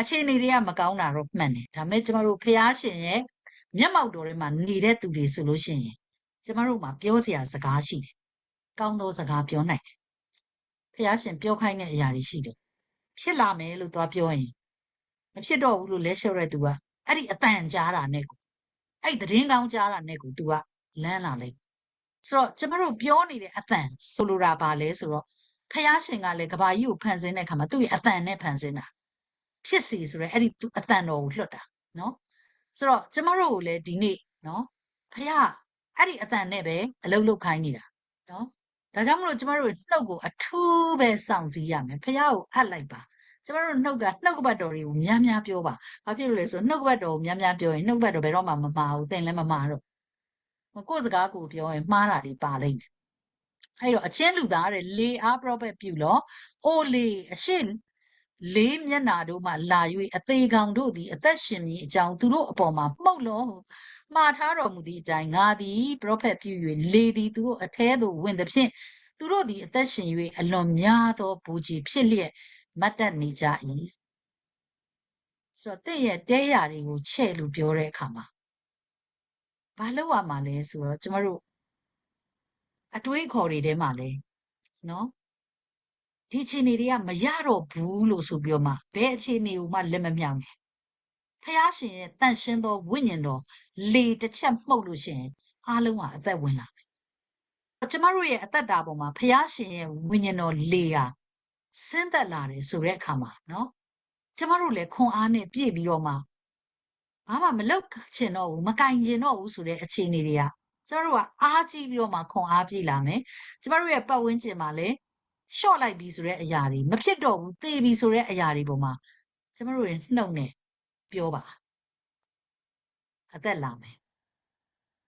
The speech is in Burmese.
အခြေအနေတွေကမကောင်းတာတော့မှန်တယ်ဒါပေမဲ့ကျမတို့ဖျားရှင်ရဲ့မျက်မှောက်တော်ထဲမှာနေတဲ့သူတွေဆိုလို့ရှိရင်ကျမတို့မှာပြောစရာစကားရှိတယ်ကောင်းသောစကားပြောနိုင်တယ်ဖျားရှင်ပြောခိုင်းတဲ့အရာတွေရှိတယ်ဖြစ်လာမယ်လို့သွားပြောရင်မဖြစ်တော့ဘူးလို့လဲလျှော့တဲ့သူကအဲ့ဒီအတန်ကြားတာနဲ့ကိုအဲ့ဒီသတင်းကောင်းကြားတာနဲ့ကို तू ကလန်းလာလိုက်ဆိုတော့ကျမတို့ပြောနေတဲ့အတန်ဆိုလိုတာပါလဲဆိုတော့ဖျားရှင်ကလည်းကဘာကြီးကိုဖန်ဆင်းတဲ့အခါမှာသူ့ရဲ့အတန်နဲ့ဖန်ဆင်းတာ ဖြစ်စီဆိုရဲအဲ့ဒီသူအတန်တော်ကိုလွတ်တာနော်ဆိုတော့ကျမတို့ကိုလည်းဒီနေ့နော်ဖះအဲ့ဒီအတန်နဲ့ပဲအလုပ်လုပ်ခိုင်းနေတာနော်ဒါကြောင့်မလို့ကျမတို့နှုတ်ကိုအထူးပဲစောင့်စည်းရမယ်ဖះကိုအပ်လိုက်ပါကျမတို့နှုတ်ကနှုတ်ကပတ်တော်တွေကိုများများပြောပါဘာဖြစ်လို့လဲဆိုနှုတ်ကပတ်တော်ကိုများများပြောရင်နှုတ်ကပတ်တော်ဘယ်တော့မှမမှားဘူးသင်လည်းမမှားတော့ကိုယ့်စကားကိုပြောရင်မှားတာတွေပါလိမ့်မယ်အဲ့တော့အချင်းလူသားတဲ့လေအား prophet ပြုလို့အိုလေအရှိ လေးမျက်နာတို့မှလာ၍အသေးကောင်တို့သည်အသက်ရှင်မည်အကြောင်းသူတို့အပေါ်မှာမှုတ်လို့မှားထားတော်မူသည့်အတိုင်းငါသည် prophet ပြု၍လေသည်သူတို့အထဲသို့ဝင်သည်ဖြင့်သူတို့သည်အသက်ရှင်၍အလွန်များသောဘူကြီးဖြစ်လျက်မတ်တက်နေကြ၏ဆိုတော့တင့်ရဲ့တဲရာတွေကိုချဲ့လို့ပြောတဲ့အခါမှာဘာလို့ရမှာလဲဆိုတော့ကျမတို့အတွေးအခေါ်တွေထဲမှာလဲနော် ဒီအခြေအနေတွေကမရတော့ဘူးလို့ဆိုပြီးတော့မှဘယ်အခြေအနေကိုမှလက်မမြောက်နဲ့ဖះရှင်ရဲ့တန့်ရှင်းသောဝိညာဉ်တော်လေတစ်ချက်မှုတ်လို့ရှိရင်အားလုံးဟာအသက်ဝင်လာမယ်။ကျမတို့ရဲ့အသက်တာပေါ်မှာဖះရှင်ရဲ့ဝိညာဉ်တော်လေဟာဆင်းသက်လာတယ်ဆိုတဲ့အခါမှာနော်ကျမတို့လည်းခွန်အားနဲ့ပြည့်ပြီးတော့မှဘာမှမလုပ်ချင်တော့ဘူးမကင်ချင်တော့ဘူးဆိုတဲ့အခြေအနေတွေကကျမတို့ကအားကြီးပြီးတော့မှခွန်အားပြည့်လာမယ်။ကျမတို့ရဲ့ပတ်ဝန်းကျင်မှာလည်း ရှော့လိုက်ပြီဆိုတဲ့အရာတွေမဖြစ်တော့ဘူးသေပြီဆိုတဲ့အရာတွေပေါ်မှာကျမတို့တွေနှုတ်နဲ့ပြောပါအသက်လာမယ်